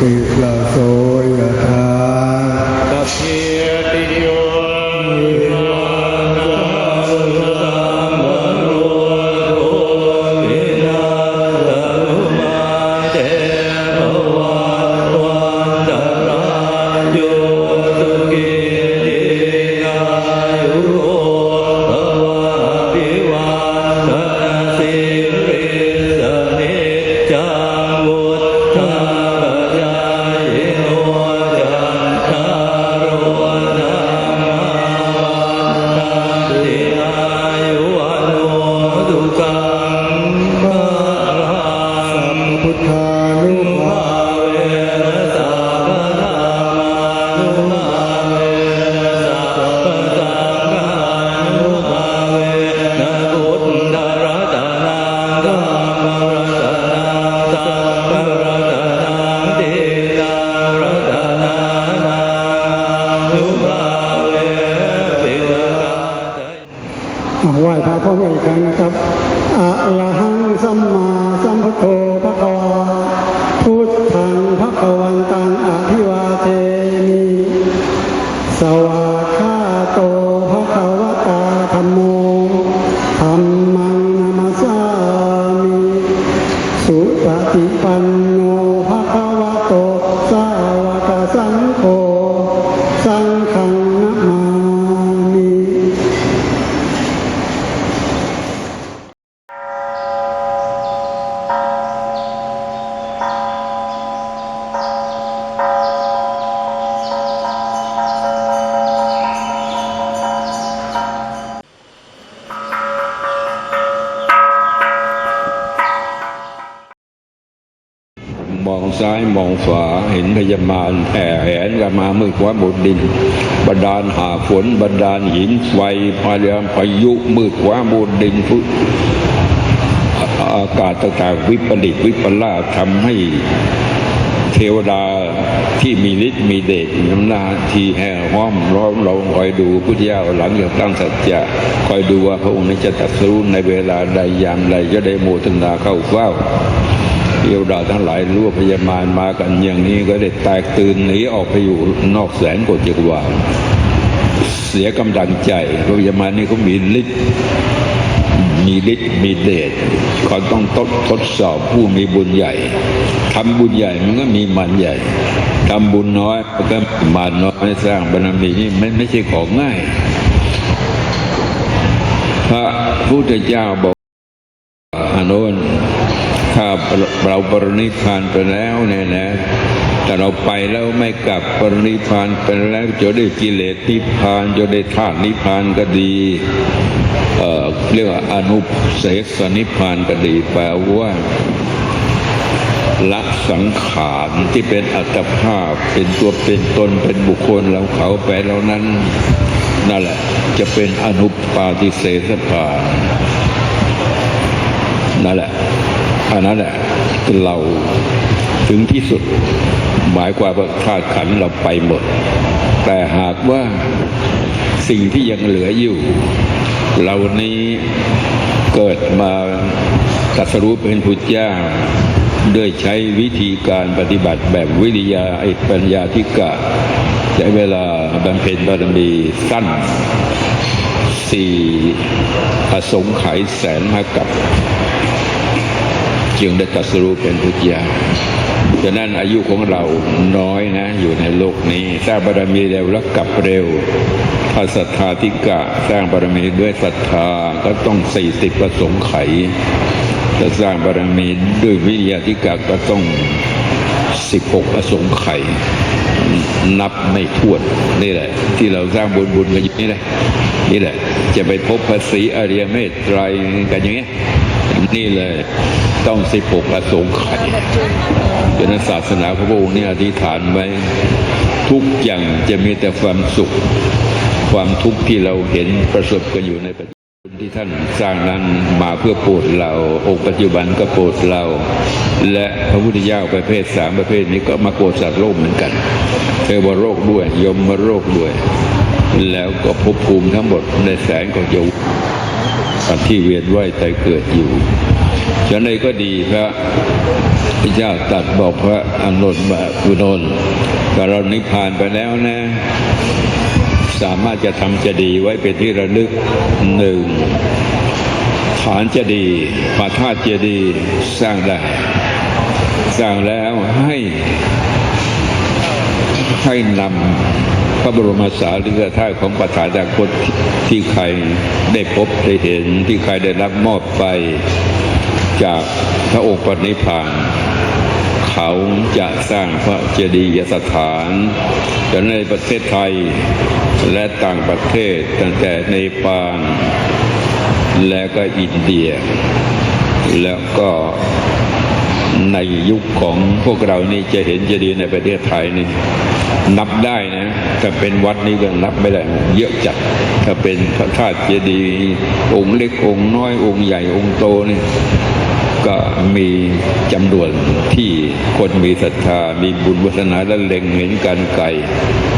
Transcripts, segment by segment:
ติลาโสยธาสัพเพติโยสั พระพ่อแม่อีกครั้งนะครับอะระหังสัมมาสัมพุทโธพระกวาพุทธังพระกวันตัง องซ้ายมองขวาเห็นพญามารแผ่แหนกันมามืดขวาบดดินบันดาลหาฝนบันดาลหินไฟพาเรือพายุมืดขวาบดดินฟุอากาศต่างๆวิปริตวิปลาสทำให้เทวดาที่มีฤทธิ์มีเดชมีอำนาจที่แห่ห้อมล้อมเราคอยดูพุทธเจ้าหลังจากตั้งสัจจะคอยดูว่าพระองค์นี้จะตัดสู้ในเวลาใดยามใดจะได้โมทนาเข้าเฝ้า เทวดาทั้งหลายรู้ว่าพญามารมากันอย่างนี้ก็ได้แตกตื่นหนีออกไปอยู่นอกแสนกฏจักรวาลเสียกำลังใจพระพญามารนี่เขามีฤทธิ์มีฤทธิ์มีเดชเขาต้องทดทดสอบผู้มีบุญใหญ่ทำบุญใหญ่มันก็มีมันใหญ่ทำบุญน้อยมันก็มันน้อยสร้างบารมีนี่ไม่ไม่ใช่ของง่ายพระพุทธเจ้าบอก อานนถ้าเราปรินิพานไปแล้วเนี่ยนะแต่เราไปแล้วไม่กลับปรินิพานไปแล้วจะได้กิเลสนิพานจะได้ธาตุนิพานก็ดีเอ่อเรียกว่าอนุเสสนิพานก็ดีแปลว่าละสังขารที่เป็นอัตภาพเป็นตัวเป็นตนเป็นบุคคลเราเขาไปแล้วนั้น นั่นแหละจะเป็นอนุปาติเสสภาน นั่นแหละอันนั้นแหละเราถึงที่สุด หมายความว่าธาตุขันเราไปหมด แต่หากว่าสิ่งที่ยังเหลืออยู่เรานี้เกิดมาตรัสรู้เป็นพุทธเจ้าด้วยใช้วิธีการปฏิบัติแบบวิริยาไอปัญญาธิกะใช้เวลาบำเพ็ญบารมีสั้นสี่อสงไขยแสนมากับ จึงได้ตรัสรู้เป็นพุทธเจ้าฉะนั้นอายุของเราน้อยนะ อยู่ในโลกนี้ สร้างบารมีเร็วแล้วกลับเร็วถ้าศรัทธาธิกะสร้างบารมีด้วยศรัทธาก็ต้องสี่สิบประสงค์ไขจะสร้างบารมีด้วยวิริยาธิกะก็ต้องสิบหกประสงค์ไขนับไม่ถ้วนนี่แหละ ที่เราสร้างบุญบุญกันอยู่นี่แหละนี่แหละ จะไปพบภาษีอริยเมตไตรกันอย่างเงี้ย นี่เลยต้องสิบหกอสงไขยดังนั้นศาสนาพระพุทธองค์นี่อธิษฐานไว้ทุกอย่างจะมีแต่ความสุข ความทุกข์ที่เราเห็นประสบกันอยู่ในปัจจุบันที่ท่านสร้างนั้นมาเพื่อโปรดเราองค์ปัจจุบันก็โปรดเรา และพระพุทธเจ้าประเภทสามประเภทนี้ก็มาโปรดสัตว์โลกเหมือนกันเทวโรคด้วย ยมโรคด้วย แล้วก็ภพภูมิทั้งหมดในแสนกว่าโย ที่เวียนว่ายตายเกิดอยู่ฉะนั้นก็ดีพระพระเจ้าตรัดบอกพระอานนท์ว่าอุนนท์แต่เรานิพพานไปแล้วนะ สามารถจะทำเจดีย์ไว้เป็นที่ระลึกหนึ่งฐานเจดีย์พระธาตุเจดีย์สร้างได้ สร้างแล้วให้ ให้นำพระบรมสารีริกธาตุของประธานาคตที่ใครได้พบได้เห็นที่ใครได้รับมอบไป จากพระองค์ปณิพานเขาจะสร้างพระเจดีย์สถานแต่ในประเทศไทยและต่างประเทศตั้งแต่ในปานและก็อินเดีย แล้วก็ ในยุคของพวกเรานี่จะเห็นเจดีย์ในประเทศไทยนี่นับได้นะถ้าเป็นวัดนี้ก็นับไม่ได้เยอะจัด ถ้าเป็นพระธาตุเจดีย์องค์เล็กองค์น้อยองค์ใหญ่องค์โตนี่ก็มีจำนวนที่คนมีศรัทธา มีบุญวัฒนาและเล็งเห็นการไกล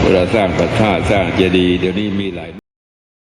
เวลาสร้างพระธาตุสร้างเจดีย์เดี๋ยวนี้มีหลาย